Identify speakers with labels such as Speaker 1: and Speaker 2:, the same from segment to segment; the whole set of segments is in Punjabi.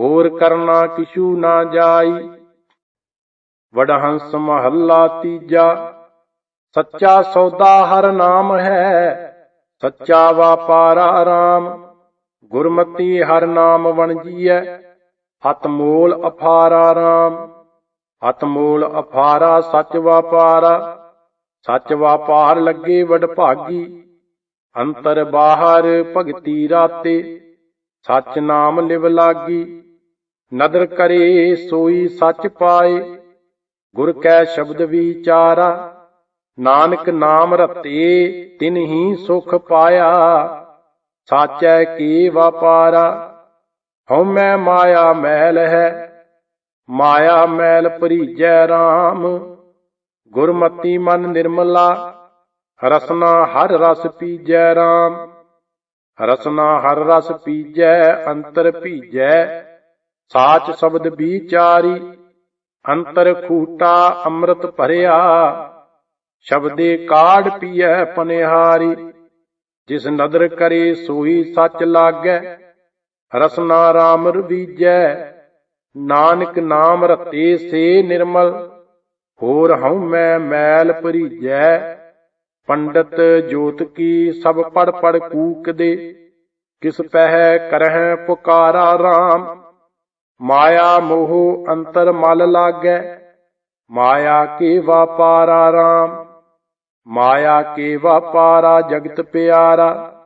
Speaker 1: ਹੋਰ ਕਰਨਾ ਕਿਛੂ ਨਾ ਜਾਈ। ਵਡਹੰਸ ਮਹੱਲਾ ਤੀਜਾ, ਸੱਚਾ ਸੌਦਾ ਹਰ ਨਾਮ ਹੈ, ਸੱਚਾ ਵਾਪਾਰਾ ਰਾਮ ਗੁਰਮਤੀ ਹਰ ਨਾਮ ਵਣਜੀਐ ਹਤ ਮੋਲ ਅਫਾਰਾ ਰਾਮ ਹਤ ਮੋਲ ਅਫਾਰਾ ਸੱਚ ਵਾਪਾਰਾ, ਸੱਚ ਵਾਪਾਰ ਲੱਗੇ ਵਡ ਭਾਗੀ ਅੰਤਰ ਬਾਹਰ ਭਗਤੀ ਰਾਤੇ, ਸੱਚ ਨਾਮ ਲਿਵ ਲਾਗੀ। ਨਦਰ ਕਰੇ ਸੋਈ ਸੱਚ ਪਾਏ, ਗੁਰ ਕੈ ਸ਼ਬਦ ਵਿਚਾਰਾ, ਨਾਨਕ ਨਾਮ ਰਤੇ ਤਿਨ ਹੀ ਸੁਖ ਪਾਇਆ, ਸਾਚੈ ਕੀ ਵਪਾਰਾ ਹਉਮੈ ਮਾਇਆ ਮੈਲ ਹੈ, ਮਾਇਆ ਮੈਲ ਭਰੀਜੈ RAM ਗੁਰਮਤੀ ਮਨ ਨਿਰਮਲਾ, ਰਸਨਾ ਹਰ ਰਸ ਪੀਜੈ RAM ਰਸਨਾ ਹਰ ਰਸ ਪੀਜੈ, ਅੰਤਰ ਭੀਜੈ ਸਾਚ ਸ਼ਬਦ ਵਿਚਾਰੀ ਅੰਤਰ ਖੂਟਾ ਅੰਮ੍ਰਿਤ ਭਰਿਆ। ਸ਼ਬਦੇ ਕਾੜ ਪੀਐ ਪਨਿਹਾਰੀ, ਜਿਸ ਨਦਰ ਕਰੇ ਸੋਈ ਸੱਚ ਲਾਗੈ। ਰਸਨਾ ਰਾਮ ਰਵੀਜੈ, ਨਾਨਕ ਨਾਮ ਰਤੇ ਸੇ ਨਿਰਮਲ, ਹੋਰ ਹਉ ਮੈਂ ਮੈਲ ਭਰੀਜੈ। ਪੰਡਤ ਜੋਤ ਕੀ ਸਭ ਪੜ ਪੜ ਕੂਕ ਦੇ ਕਿਸ ਪਹਿ ਕਰਹਿ ਪੁਕਾਰਾ RAM ਮਾਇਆ ਮੋਹ ਅੰਤਰ ਮਲ ਲਾਗੈ। ਮਾਇਆ ਕੇ ਵਾਪਾਰਾ RAM ਮਾਇਆ ਕੇ ਵਾਪਾਰਾ ਜਗਤ ਪਿਆਰਾ।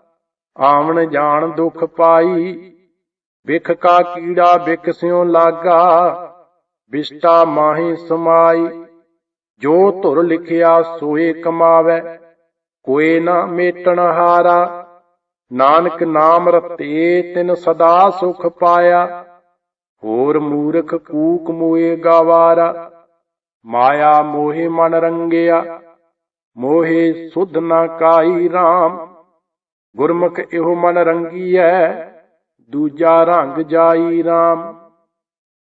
Speaker 1: ਆਵਣ ਜਾਣ ਦੁਖ ਪਾਈ। ਵਿਖ ਕਾ ਕੀੜਾ ਵਿਖ ਸਿਉ ਲਾਗਾ। ਵਿਸ਼ਟਾ ਮਾਹੀ ਸਮਾਈ। ਜੋ ਧੁਰ ਲਿਖਿਆ ਸੋਏ ਕਮਾਵੇ। ਕੋਏ ਨਾ ਮੇਟਣ ਹਾਰਾ। ਨਾਨਕ ਨਾਮ ਰਤੇ ਤਿਨ ਸਦਾ ਸੁਖ ਪਾਇਆ। ਹੋਰ ਮੂਰਖ ਕੂਕ ਮੋਏ ਗਾਵਾਰਾ, ਮਾਇਆ ਮੋਹਿ ਮਨ ਰੰਗਿਆ, ਮੋਹਿ ਸੁਧ ਨਾ ਕਾਈ RAM ਗੁਰਮੁਖ ਇਹੋ ਮਨ ਰੰਗੀਐ, ਦੂਜਾ ਰੰਗ ਜਾਈ RAM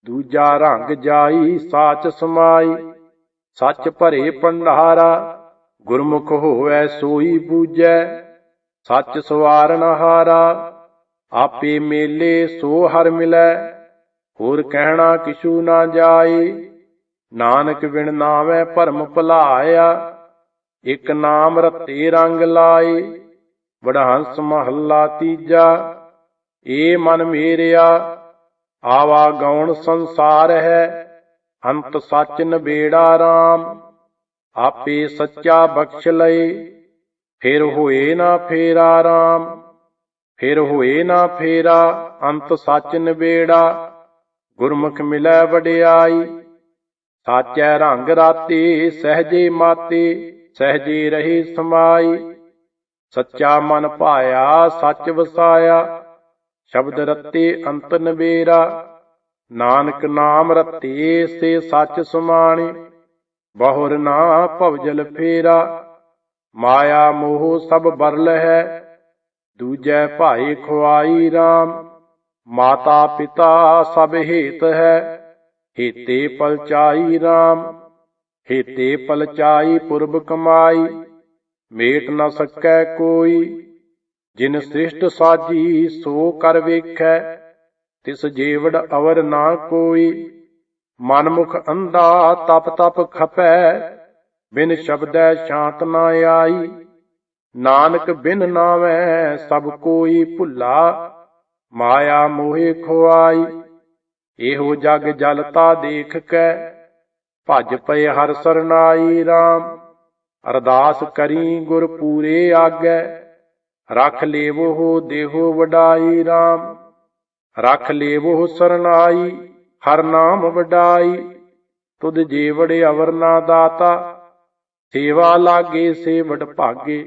Speaker 1: ਦੂਜਾ ਰੰਗ ਜਾਈ ਸਾਚ ਸਮਾਈ, ਸੱਚ ਭਰੇ ਪੰਡਾਰਾ ਗੁਰਮੁਖ ਹੋਵੈ ਸੋਈ ਬੂਜੈ ਸੱਚ ਸਵਾਰਨ ਹਾਰਾ, ਆਪੇ ਮੇਲੇ ਸੋ ਹਰ ਮਿਲੈ ਹੋਰ ਕਹਿਣਾ ਕਿਛੂ ਨਾ ਜਾਏ। ਨਾਨਕ ਬਿਨ ਨਾਵੇਂ ਭਰਮ ਭੁਲਾਇਆ, ਇਕ ਨਾਮ ਰਤੇ ਰੰਗ ਲਾਏ। ਵਡਹੰਸ ਮਹੱਲਾ ਤੀਜਾ, ਏ ਮਨ ਮੇਰਿਆ, ਆਵਾ ਗਉਣ ਸੰਸਾਰ ਹੈ, ਅੰਤ ਸੱਚ ਨਬੇੜਾ RAM ਆਪੇ ਸੱਚਾ ਬਖਸ਼ ਲਏ, ਫਿਰ ਹੋਏ ਨਾ ਫੇਰਾ RAM ਫਿਰ ਹੋਏ ਨਾ ਫੇਰਾ, ਅੰਤ ਸੱਚ ਨਬੇੜਾ। ਗੁਰਮੁਖ ਮਿਲੈ ਵਡਿਆਈ, ਸਾਚੈ ਰੰਗ ਰਾਤੇ, ਸਹਜੇ ਮਾਤੇ, ਸਹਜੇ ਰਹੇ ਸਮਾਈ। ਸੱਚਾ ਮਨ ਭਾਇਆ, ਸੱਚ ਵਸਾਇਆ, ਸ਼ਬਦ ਰਤੇ ਅੰਤ ਨਵੇਰਾ। ਨਾਨਕ ਨਾਮ ਰਤੇ, ਸੇ ਸੱਚ ਸਮਾਣੀ, ਬਹੁਰ ਨਾ ਭਵਜਲ ਫੇਰਾ। ਮਾਇਆ ਮੋਹ ਸਭ ਬਰਲ ਹੈ ਦੂਜੈ ਭਾਈ ਖੁਆਈ RAM ਮਾਤਾ ਪਿਤਾ ਸਭ ਹੇਤ ਹੈ। ਹੇਤੇ ਪਲਚਾਈ RAM ਹੇਤੇ ਪਲਚਾਈ ਪੁਰਬ ਕਮਾਈ, ਮੇਟ ਨ ਸਕੈ ਕੋਈ। ਜਿਨ ਸ੍ਰਿਸ਼ਟ ਸਾਜੀ ਸੋ ਕਰ ਵੇਖੈ, ਤਿਸ ਜੀਵੜ ਅਵਰ ਨਾ ਕੋਈ। ਮਨਮੁਖ ਅੰਧਾ ਤਪ ਤਪ ਖਪੈ, ਬਿਨ ਸ਼ਬਦੈ ਸ਼ਾਂਤ ਨਾ ਆਈ। ਨਾਨਕ ਬਿਨ ਨਾਵੈ ਸਭ ਕੋਈ ਭੁੱਲਾ। ਮਾਇਆ ਮੋਹਿ ਖੁਆਈ, ਇਹੋ ਜਗ ਜਲਤਾ ਦੇਖ ਕੇ ਭਜ ਪਏ ਹਰ ਸਰਨਾਈ RAM ਅਰਦਾਸ ਕਰੀ ਗੁਰ ਪੂਰੇ ਆਗੇ, ਰਖ ਲੇਵੋ ਦੇਹੋ ਵਡਾਈ RAM ਰਖ ਲੇਵੋ ਸਰਨਾਈ, ਹਰ ਨਾਮ ਵਡਾਈ। ਤੁਧ ਜੀਵੜ ਅਵਰ ਨਾ ਦਾਤਾ, ਸੇਵਾ ਲਾਗੇ ਸੇਵੜ ਭਾਗੇ,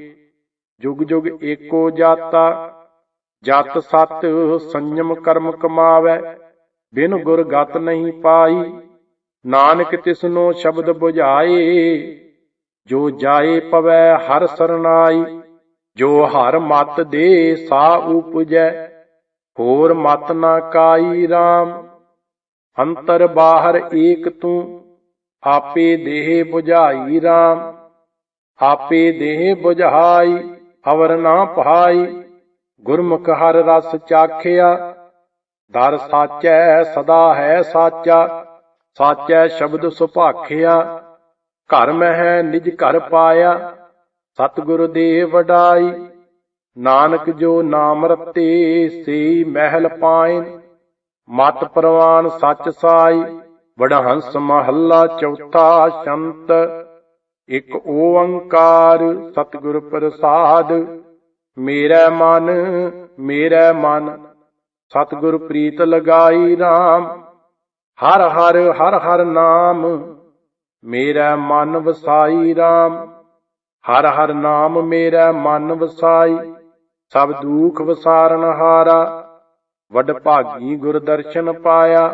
Speaker 1: ਜੁਗ ਜੁਗ ਏਕੋ ਜਾਤਾ। ਜਤ ਸਤ ਸੰਜਮ ਕਰਮ ਕਮਾਵੇ, ਬਿਨ ਗੁਰ ਗਤ ਨਹੀਂ ਪਾਈ। ਨਾਨਕ ਤਿਸਨੋ ਸ਼ਬਦ 부ਝਾਏ ਜੋ ਜਾਏ ਪਵੈ ਹਰ ਸਰਨਾਈ। ਜੋ ਹਰ ਮਤ ਦੇ ਸਾ ਉਪਜੈ, ਹੋਰ ਮਤ ਨਾ ਕਾਈ ਰਾਮ। ਅੰਤਰ ਬਾਹਰ ਏਕ ਤੂੰ, ਆਪੇ ਦੇਹ 부ਝਾਈ ਰਾਮ। ਆਪੇ ਦੇਹ 부ਝਾਈ ਅਵਰ ਨਾ ਪਹਾਈ ਗੁਰਮੁਖ ਹਰ ਰਸ ਚਾਖਿਆ, ਦਰ ਸਾਚੈ, ਸਦਾ ਹੈ ਸਾਚਾ, ਸਾਚੈ ਸ਼ਬਦ ਸੁਭਾਖਿਆ, ਘਰ ਮਹਿ ਨਿਜ ਘਰ ਪਾਇਆ, ਸਤਿਗੁਰ ਦੇ ਵਡਾਈ, ਨਾਨਕ ਜੋ ਨਾਮ ਰਤੇ, ਸੇ ਮਹਿਲ ਪਾਇਨ, ਮਤ ਪ੍ਰਵਾਨ ਸੱਚ ਸਾਈ, ਵਡਹੰਸ ਮਹੱਲਾ ਚੌਥਾ ਸ਼ੰਤ, ਇਕ ਓੰਕਾਰ ਸਤਿਗੁਰ ਪ੍ਰਸਾਦ ਮੇਰਾ ਮਨ ਮੇਰਾ ਮਨ, ਸਤਿਗੁਰ ਪ੍ਰੀਤ ਲਗਾਈ RAM ਹਰ ਹਰ ਹਰ ਹਰ ਨਾਮ, ਮੇਰਾ ਮਨ ਵਸਾਈ RAM ਹਰ ਹਰ ਨਾਮ, ਮੇਰਾ ਮਨ ਵਸਾਈ, ਸਭ ਦੁਖ ਵਸਾਰਨ ਹਾਰਾ। ਵਡ ਭਾਗੀ ਗੁਰ ਦਰਸ਼ਨ ਪਾਇਆ,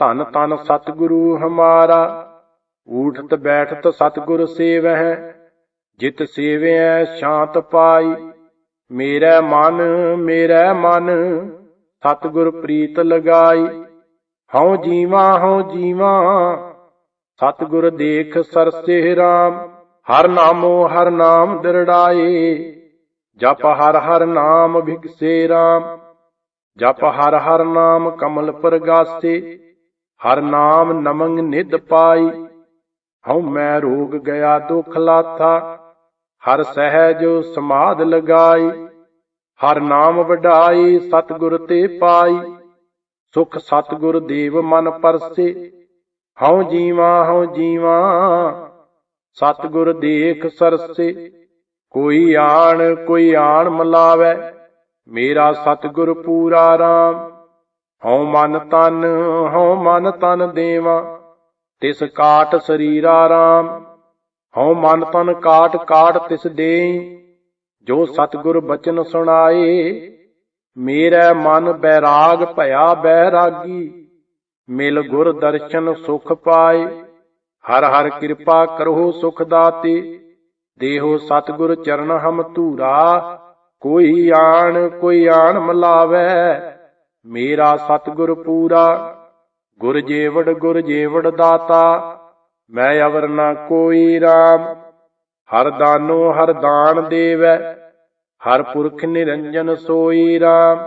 Speaker 1: ਧਨ ਧੰਨ ਸਤਿਗੁਰੂ ਹਮਾਰਾ। ਊਠਤ ਬੈਠਤ ਸਤਿਗੁਰ ਸੇਵਹਿ, ਜਿਤ ਸੇਵਿਐ, ਸ਼ਾਂਤ ਪਾਈ। ਮੇਰਾ ਮਨ ਮੇਰਾ ਮਨ, ਸਤਿਗੁਰ ਪ੍ਰੀਤ ਲਗਾਈ। ਹਉ ਜੀਵਾ ਹਉ ਜੀਵਾ, ਸਤਿਗੁਰ ਦੇਖ ਸਰਸੇ RAM ਹਰ ਨਾਮੋ, ਹਰ ਨਾਮ ਦਿਰੜਾਏ। ਜਪ ਹਰ ਹਰ ਨਾਮ ਭਿਕਸੇ RAM ਜਪ ਹਰ ਹਰ ਨਾਮ ਕਮਲ ਪ੍ਰਗਾਸੇ। ਹਰ ਨਾਮ ਨਮੰਗ ਨਿਦ ਪਾਈ। ਹਉ ਮੈਂ ਰੋਗ ਗਿਆ ਦੁਖ ਲਾਥਾ। ਹਰ ਸਹਿਜ ਸਮਾਧ ਲਗਾਈ, ਹਰ ਨਾਮ ਵਡਾਈ, ਸਤਿਗੁਰ ਤੇ ਪਾਈ। ਸੁਖ ਸਤਿਗੁਰ ਦੇਵ ਮਨ ਪਰਸੇ, ਹਉ ਜੀਵਾ ਹਉ ਜੀਵਾ, ਸਤਿਗੁਰ ਦੇਖ ਸਰਸੇ। ਕੋਈ ਆਣ ਕੋਈ ਆਣ ਮਲਾਵੇ, ਮੇਰਾ ਸਤਿਗੁਰ ਪੂਰਾ RAM ਹਉ ਮਨ ਤਨ, ਹਉ ਮਨ ਤਨ ਦੇਵਾ, ਤਿਸ ਕਾਟ ਸਰੀਰਾ RAM ਹਉ ਮਨ ਤਨ ਕਾਟ ਕਾਟ ਤਿਸ ਦੇਈ, ਜੋ ਸਤਿਗੁਰ ਬਚਨ ਸੁਣਾਏ। ਮੇਰਾ ਮਨ ਬੈਰਾਗ ਭਇਆ ਬੈਰਾਗੀ, ਮਿਲ ਗੁਰ ਦਰਸ਼ਨ ਸੁਖ ਪਾਏ। ਹਰ ਹਰ ਕਿਰਪਾ ਕਰੋ ਸੁਖ ਦਾਤੇ, ਦੇਹੋ ਸਤਿਗੁਰ ਚਰਨ ਹਮ ਧੂਰਾ। ਕੋਈ ਆਣ ਕੋਈ ਆਣ ਮਲਾਵੇ, ਮੇਰਾ ਸਤਿਗੁਰ ਪੂਰਾ। ਗੁਰ ਜੇਵੜ ਗੁਰ ਜੇਵੜ ਦਾਤਾ। ਮੈਂ ਅਵਰ ਨਾ ਕੋਈ RAM ਹਰ ਦਾਨੋ ਹਰ ਦਾਨ ਦੇਵੈ, ਹਰ ਪੁਰਖ ਨਿਰੰਜਨ ਸੋਈ RAM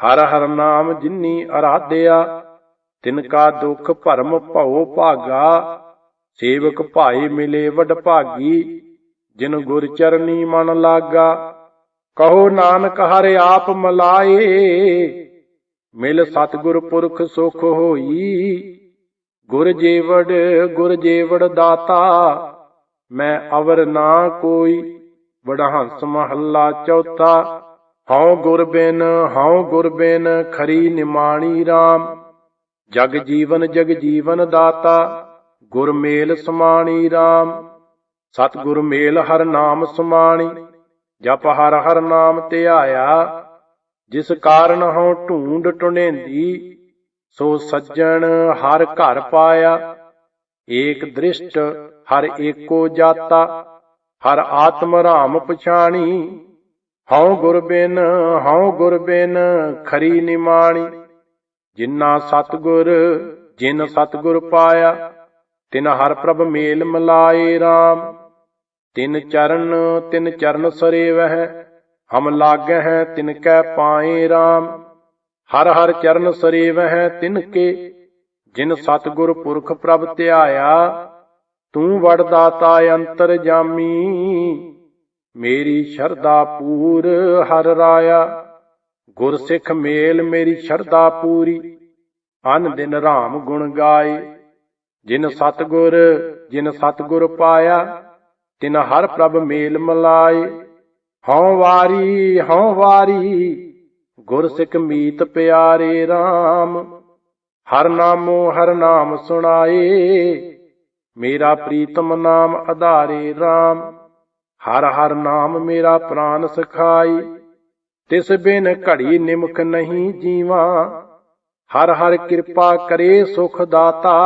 Speaker 1: ਹਰ ਹਰ ਨਾਮ ਜਿਨੀ ਅਰਾਧਿਆ, ਤਿਨ ਕਾ ਦੁਖ ਭਰਮ ਭਉ ਭਾਗਾ। ਸੇਵਕ ਭਾਈ ਮਿਲੇ ਵਡ ਭਾਗੀ, ਜਿਨ ਗੁਰ ਚਰਨੀ ਮਨ ਲਾਗਾ। ਕਹੋ ਨਾਨਕ ਹਰਿ ਆਪ ਮਲਾਏ, ਮਿਲ ਸਤਿਗੁਰ ਪੁਰਖ ਸੁਖ ਹੋਈ। ਗੁਰ ਜੀਵੜ ਗੁਰ ਜੀਵੜ ਦਾਤਾ, ਮੈਂ ਅਵਰ ਨਾ ਕੋਈ। ਵਡਹੰਸ ਮਹੱਲਾ ਚੌਥਾ, ਹਉ ਗੁਰ ਬਿਨ, ਹਉ ਗੁਰ ਬਿਨ ਖਰੀ ਨਿਮਾਣੀ RAM ਜਗ ਜੀਵਨ ਜਗ ਜੀਵਨ ਦਾਤਾ, ਗੁਰ ਮੇਲ ਸਮਾਣੀ RAM ਸਤਿਗੁਰ ਮੇਲ ਹਰ ਨਾਮ ਸਮਾਣੀ, ਜਪ ਹਰ ਹਰ ਨਾਮ ਧਿਆਇਆ। ਜਿਸ ਕਾਰਨ ਹਉ ਢੂੰਡ ਟੁਣੇਂਦੀ ਸੋ ਸੱਜਣ ਹਰ ਘਰ ਪਾਇਆ, ਏਕ ਦ੍ਰਿਸ਼ਟ ਹਰ ਏਕੋ ਜਾਤਾ, ਹਰ ਆਤਮ ਰਾਮ ਪਛਾਣੀ। ਹਉ ਗੁਰ ਬਿਨ, ਹਉ ਗੁਰ ਬਿਨ ਖਰੀ ਨਿਮਾਣੀ। ਜਿਨ੍ਹਾਂ ਸਤਗੁਰ, ਜਿਨ ਸਤਗੁਰ ਪਾਇਆ, ਤਿਨ ਹਰ ਪ੍ਰਭ ਮੇਲ ਮਲਾਏ RAM ਤਿਨ ਚਰਨ ਤਿਨ ਚਰਨ ਸਰੇ ਵਹਿ, ਹਮ ਲਾਗੈ ਹੈ ਤਿਨ ਕੈ ਪਾਏ RAM ਹਰ ਹਰ ਚਰਨ ਸਰੇ ਤਿਨ ਕੇ, ਜਿਨ ਸਤਗੁਰ ਪੁਰਖ ਪ੍ਰਭ ਧਿਆਇਆ, ਤੂੰ ਵੜ ਦਾਤਾ ਅੰਤਰ ਜਾਮੀ। ਮੇਰੀ ਸ਼ਰਧਾ ਪੂਰ ਹਰ ਰਾਇਆ ਗੁਰ ਸਿੱਖ ਮੇਲ ਮੇਰੀ ਸ਼ਰਧਾ ਪੂਰੀ। ਅਨ ਦਿਨ ਰਾਮ ਗੁਣ ਗਾਏ, ਜਿਨ ਸਤਗੁਰ ਜਿਨ ਸਤਗੁਰ ਪਾਇਆ, ਤਿਨ ਹਰ ਪ੍ਰਭ ਮੇਲ ਮਲਾਏ। ਹਉ ਵਾਰੀ ਹਉ ਵਾਰੀ ਗੁਰ ਸਿੱਖ ਮੀਤ ਪਿਆਰੇ RAM ਹਰ ਨਾਮੋ ਹਰ ਨਾਮ ਸੁਣਾਏ। ਮੇਰਾ ਪ੍ਰੀਤਮ ਨਾਮ ਆਧਾਰੇ RAM ਹਰ ਹਰ ਨਾਮ ਮੇਰਾ ਪ੍ਰਾਨ ਸਖਾਈ। ਤਿਸ ਬਿਨ ਘੜੀ ਨਿਮਖ ਨਹੀਂ ਜੀਵਾ, ਹਰ ਹਰ ਕਿਰਪਾ ਕਰੇ ਸੁਖ ਦਾਤਾ।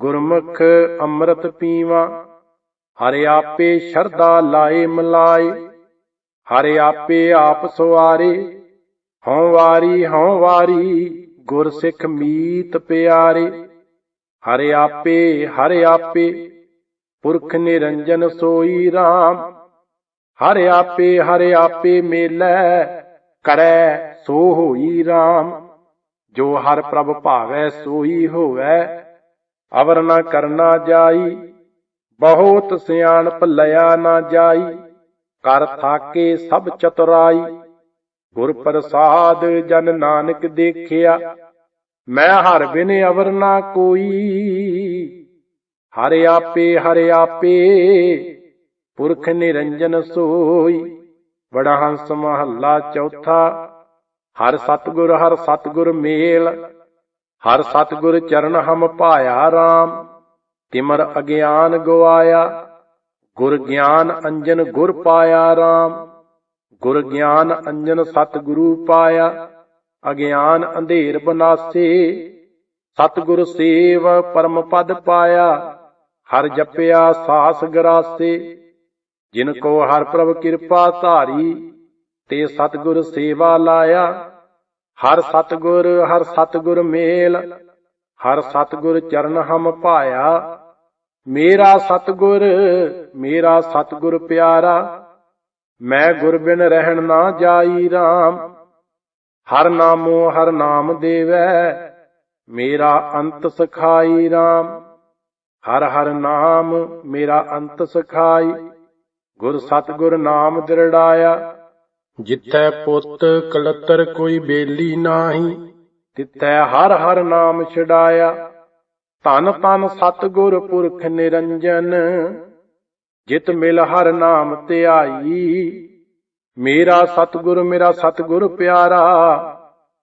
Speaker 1: ਗੁਰਮੁਖ ਅੰਮ੍ਰਿਤ ਪੀਵਾ, ਹਰਿ ਆਪੇ ਸ਼ਰਧਾ ਲਾਏ ਮਲਾਏ, ਹਰਿ ਆਪੇ ਆਪ ਸਵਾਰੇ ਹਉ ਵਾਰੀ ਹਉ ਵਾਰੀ ਗੁਰ ਸਿੱਖ ਮੀਤ ਪਿਆਰੇ, ਹਰਿ ਆਪੇ ਹਰਿ ਆਪੇ, ਪੁਰਖ ਨਿਰੰਜਨ ਸੋਈ RAM ਹਰਿ ਆਪੇ ਹਰਿ ਆਪੇ ਮੇਲੈ, ਕਰੈ ਸੋ ਹੋਈ RAM ਜੋ ਹਰ ਪ੍ਰਭ ਭਾਵੈ, ਸੋਈ ਹੋਵੈ, ਅਵਰ ਨਾ ਕਰਨਾ ਜਾਈ। ਬਹੁਤ ਸਿਆਣਪ ਲਿਆ ਨਾ ਜਾਈ, ਕਰ ਥਾਕੇ ਸਭ ਚਤੁਰਾਈ। ਗੁਰ ਪ੍ਰਸਾਦ ਜਨ ਨਾਨਕ ਦੇਖਿਆ, ਮੈਂ ਹਰ ਬਿਨ ਅਵਰ ਨਾ ਕੋਈ। ਹਰ ਆਪੇ ਹਰ ਆਪੇ, ਪੁਰਖ ਨਿਰੰਜਨ ਸੋਈ। ਬੜਾ ਹੰਸ ਮਹੱਲਾ ਚੌਥਾ, ਹਰ ਸਤਗੁਰ ਹਰ ਸਤਗੁਰ ਮੇਲ। ਹਰ ਸਤਗੁਰ ਚਰਨ ਹਮ ਪਾਇਆ RAM ਤਿਮਰ ਅਗਿਆਨ ਗਵਾਇਆ, ਗੁਰ ਗਿਆਨ ਅੰਜਨ ਗੁਰ ਪਾਇਆ RAM ਗੁਰ ਗਿਆਨ ਅੰਜਨ ਸਤਿਗੁਰੂ ਪਾਇਆ, ਅਗਿਆਨ ਅੰਧੇਰ ਬਨਾਸੇ। ਸਤਿਗੁਰ ਸੇਵ ਪਰਮ ਪਦ ਪਾਇਆ, ਹਰ ਜਪਿਆ ਸਾਸ ਗਰਾਸੇ। ਜਿਨ ਕੋ ਹਰ ਪ੍ਰਭ ਕਿਰਪਾ ਧਾਰੀ, ਤੇ ਸਤਿਗੁਰ ਸੇਵਾ ਲਾਇਆ। ਹਰ ਸਤਿਗੁਰ ਹਰ ਸਤਿਗੁਰ ਮੇਲ, ਹਰ ਸਤਿਗੁਰ ਚਰਨ ਹਮ ਪਾਇਆ ਮੇਰਾ ਸਤਿਗੁਰ ਮੇਰਾ ਸਤਿਗੁਰ ਪਿਆਰਾ। ਮੈਂ ਗੁਰ ਬਿਨ ਰਹਿਣ ਨਾ ਜਾਈ RAM ਹਰ ਨਾਮੋ ਹਰ ਨਾਮ ਦੇਵੈ, ਮੇਰਾ ਅੰਤ ਸਖਾਈ RAM ਹਰ ਹਰ ਨਾਮ ਮੇਰਾ ਅੰਤ ਸਖਾਈ, ਗੁਰ ਸਤਿਗੁਰ ਨਾਮ ਦਿਰੜਾਇਆ। ਜਿੱਥੈ ਪੁੱਤ ਕਲਤਰ ਕੋਈ ਬੇਲੀ ਨਾਹੀ, ਤਿੱਥੈ ਹਰ ਹਰ ਨਾਮ ਛਡਾਇਆ। ਧਨ ਧਨ ਸਤਿਗੁਰ ਪੁਰਖ ਨਿਰੰਜਨ ਜਿਤ ਮਿਲ ਹਰ ਨਾਮ ਧਿਆਈ। ਮੇਰਾ ਸਤਿਗੁਰ ਮੇਰਾ ਸਤਿਗੁਰ ਪਿਆਰਾ,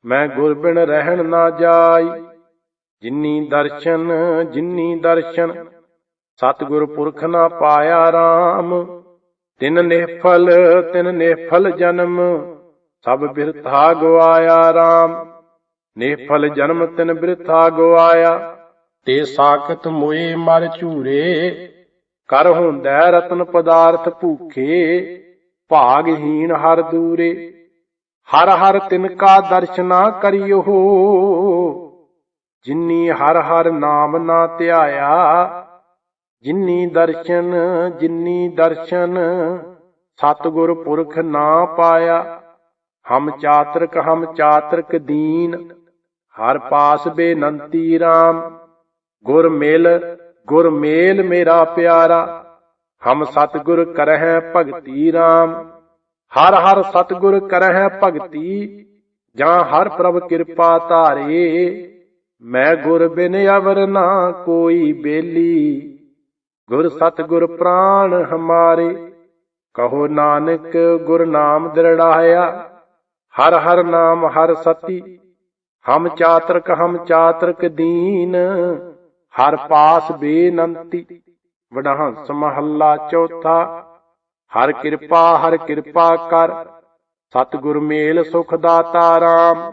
Speaker 1: ਮੈਂ ਗੁਰ ਬਿਨ ਰਹਿਣ ਨਾ ਜਾਈ। ਜਿਨੀ ਦਰਸ਼ਨ ਜਿਨੀ ਦਰਸ਼ਨ, ਸਤਿਗੁਰ ਪੁਰਖ ਨਾ ਪਾਇਆ RAM ਤਿਨ ਨਿਫਲ ਤਿਨ ਨਿਫਲ ਜਨਮ, ਸਭ ਬਿਰਥਾ ਗਵਾਇਆ RAM ਨਿਫਲ ਜਨਮ ਤਿਨ ਬਿਰਥਾ ਗਵਾਇਆ, ਤੇ ਸਾਖਤ ਮੋਏ ਮਰ ਝੂਰੇ। ਕਰ ਹੁੰਦੈ ਰਤਨ ਪਦਾਰਥ ਭੂਖੇ ਭਾਗਹੀਨ ਹਰ ਦੂਰੇ। ਹਰ ਹਰ ਤਿਨ ਕਾ ਦਰਸ਼ਨਾ ਕਰਿਓ ਜਿਨੀ ਹਰ ਹਰ ਨਾਮ ਨਾ ਧਿਆਇਆ, ਜਿਨੀ ਦਰਸ਼ਨ ਜਿਨੀ ਦਰਸ਼ਨ, ਸਤਿਗੁਰ ਪੁਰਖ ਨਾ ਪਾਇਆ। ਹਮ ਚਾਤਰਕ ਹਮ ਚਾਤਰਕ ਦੀਨ, ਹਰ ਪਾਸ ਬੇਨੰਤੀ RAM ਗੁਰ ਮਿਲ ਗੁਰ ਮੇਲ ਮੇਰਾ ਪਿਆਰਾ, ਹਮ ਸਤਿਗੁਰ ਕਰਹਿ ਭਗਤੀ RAM ਹਰ ਹਰ ਸਤਿਗੁਰ ਕਰਹਿ ਭਗਤੀ, ਜਾਂ ਹਰ ਪ੍ਰਭ ਕਿਰਪਾ ਧਾਰੇ। ਮੈਂ ਗੁਰ ਬਿਨ ਅਵਰ ਨਾ ਕੋਈ ਬੇਲੀ। ਗੁਰ ਸਤਿਗੁਰ ਪ੍ਰਾਣ ਹਮਾਰੇ, ਕਹੋ ਨਾਨਕ ਗੁਰ ਨਾਮ ਦਿਰੜਾਇਆ। ਹਰ ਹਰ ਨਾਮ ਹਰ ਸਤੀ, ਹਮ ਚਾਤਰਕ ਹਮ ਚਾਤਰਕ ਦੀਨ। ਹਰ ਪਾਸ ਬੇਨੰਤੀ ਵਡਹੰਸ ਮਹੱਲਾ ਚੌਥਾ। ਹਰ ਕਿਰਪਾ ਹਰ ਕਿਰਪਾ ਕਰ, ਸਤਿਗੁਰ ਮੇਲ ਸੁਖ ਦਾਤਾ ਰਾਮ।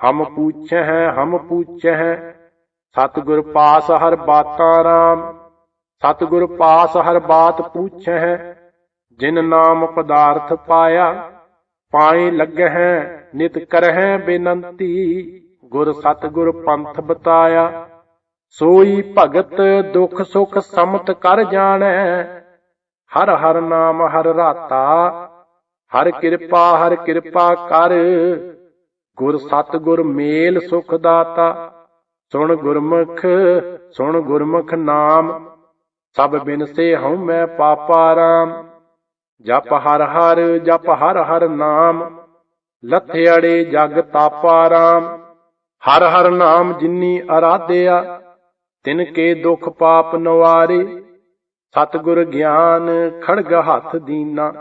Speaker 1: ਹਮ ਪੂਛਹਿ ਹਮ ਪੂਛਹਿ, ਸਤਿਗੁਰ ਪਾਸ ਹਰ ਬਾਤਾਂ ਰਾਮ। ਸਤਿਗੁਰ ਪਾਸ ਹਰ ਬਾਤ ਪੂਛਹਿ, ਜਿਨ ਨਾਮ ਪਦਾਰਥ ਪਾਇਆ, ਪਾਏ ਲੱਗਹਿ, ਨਿਤ ਕਰਹਿ ਬੇਨੰਤੀ। ਗੁਰ ਸਤਿਗੁਰ ਪੰਥ ਬਤਾਇਆ ਸੋਈ ਭਗਤ ਦੁਖ ਸੁਖ ਸਮਤ ਕਰ ਜਾਣੈ। ਹਰ ਹਰ ਨਾਮ ਹਰ ਰਾਤਾ, ਹਰ ਕਿਰਪਾ ਹਰ ਕਿਰਪਾ ਕਰ। ਗੁਰ ਸਤਿਗੁਰ ਮੇਲ ਸੁਖ ਦਾਤਾ, ਸੁਣ ਗੁਰਮੁਖ ਸੁਣ ਗੁਰਮੁਖ ਨਾਮ। ਸਭ ਬਿਨਸੇ ਹਉ ਮੈਂ ਪਾਪਾ ਰਾਮ। ਜਪ ਹਰ ਹਰ, ਜਪ ਹਰ ਹਰ ਨਾਮ। ਲੱਥੇ ਅੜੇ ਜਗ ਤਾਪਾ ਰਾਮ। ਹਰ ਹਰ ਨਾਮ ਜਿਨੀ ਅਰਾਧਿਆ ਤਿਨ ਕੇ ਦੁਖ ਪਾਪ ਨਵਾਰੇ, ਸਤਿਗੁਰ ਗਿਆਨ ਖੜਗ ਹੱਥ ਦੀਨਾ।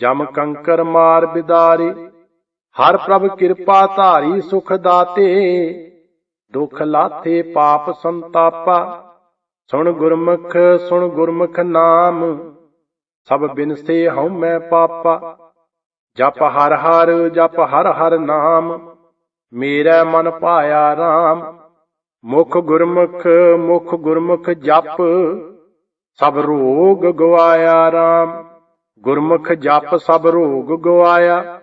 Speaker 1: ਜਮ ਕੰਕਰ ਮਾਰ ਬਿਦਾਰੇ, ਹਰ ਪ੍ਰਭ ਕਿਰਪਾ ਧਾਰੀ ਸੁਖ ਦਾਤੇ। ਦੁਖ ਲਾਥੇ ਪਾਪ ਸੰਤਾਪਾ, ਸੁਣ ਗੁਰਮੁਖ ਸੁਣ ਗੁਰਮੁਖ ਨਾਮ। ਸਭ ਬਿਨਸੇ ਹਉ ਮੈਂ ਪਾਪਾ, ਜਪ ਹਰ ਹਰ, ਜਪ ਹਰ ਹਰ ਨਾਮ। ਮੇਰਾ ਮਨ ਪਾਇਆ RAM ਮੁਖ ਗੁਰਮੁਖ ਮੁਖ ਗੁਰਮੁਖ ਜਪ, ਸਭ ਰੋਗ ਗਵਾਇਆ RAM ਗੁਰਮੁਖ ਜਪ, ਸਭ ਰੋਗ ਗਵਾਇਆ,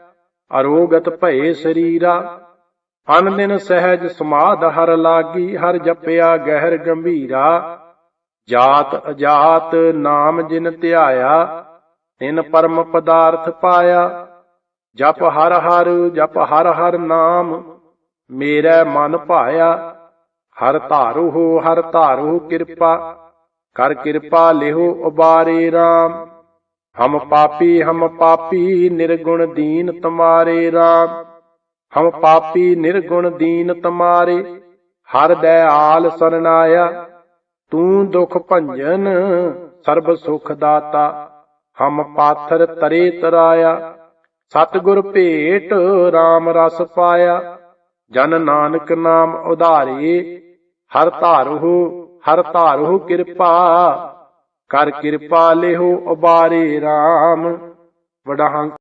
Speaker 1: ਅਰੋਗਤ ਭਏ ਸਰੀਰਾ। ਅਨ ਦਿਨ ਸਹਿਜ ਸਮਾਧ ਹਰ ਲਾਗੀ, ਹਰ ਜਪਿਆ ਗਹਿਰ ਗੰਭੀਰਾ। ਜਾਤ ਅਜਾਤ ਨਾਮ ਜਿਨ ਧਿਆਇਆ, ਤਿਨ ਪਰਮ ਪਦਾਰਥ ਪਾਇਆ। ਜਪ ਹਰ ਹਰ, ਜਪ ਹਰ ਹਰ ਨਾਮ, ਮੇਰਾ ਮਨ ਭਾਇਆ। ਹਰ ਧਾਰੂ ਹੋ ਹਰ ਧਾਰੂ ਕਿਰਪਾ। ਕਰ ਕਿਰਪਾ ਲਿਹੁ ਉਬਾਰੇ RAM ਹਮ ਪਾਪੀ ਹਮ ਪਾਪੀ ਨਿਰਗੁਣ ਦੀਨ ਤੁਮਾਰੇ RAM ਹਮ ਪਾਪੀ ਨਿਰਗੁਣ ਦੀਨ ਤੁਮਾਰੇ। ਹਰ ਦਇਆਲ ਸਰਨਾਇਆ। ਤੂੰ ਦੁਖ ਭੰਜਨ, ਸਰਬ ਸੁਖ ਦਾਤਾ। ਹਮ ਪਾਥਰ ਤਰੇ ਤਰਾਇਆ। ਸਤਿਗੁਰ ਭੇਟ RAM ਰਸ ਪਾਇਆ। ਜਨ ਨਾਨਕ ਨਾਮ ਉਧਾਰੇ। ਹਰ ਧਾਰਹੁ ਹਰ ਧਾਰਹੁ ਕਿਰਪਾ। ਕਰ ਕਿਰਪਾ ਲਿਹੁ ਉਬਾਰੇ RAM ਵਡਹੰਕ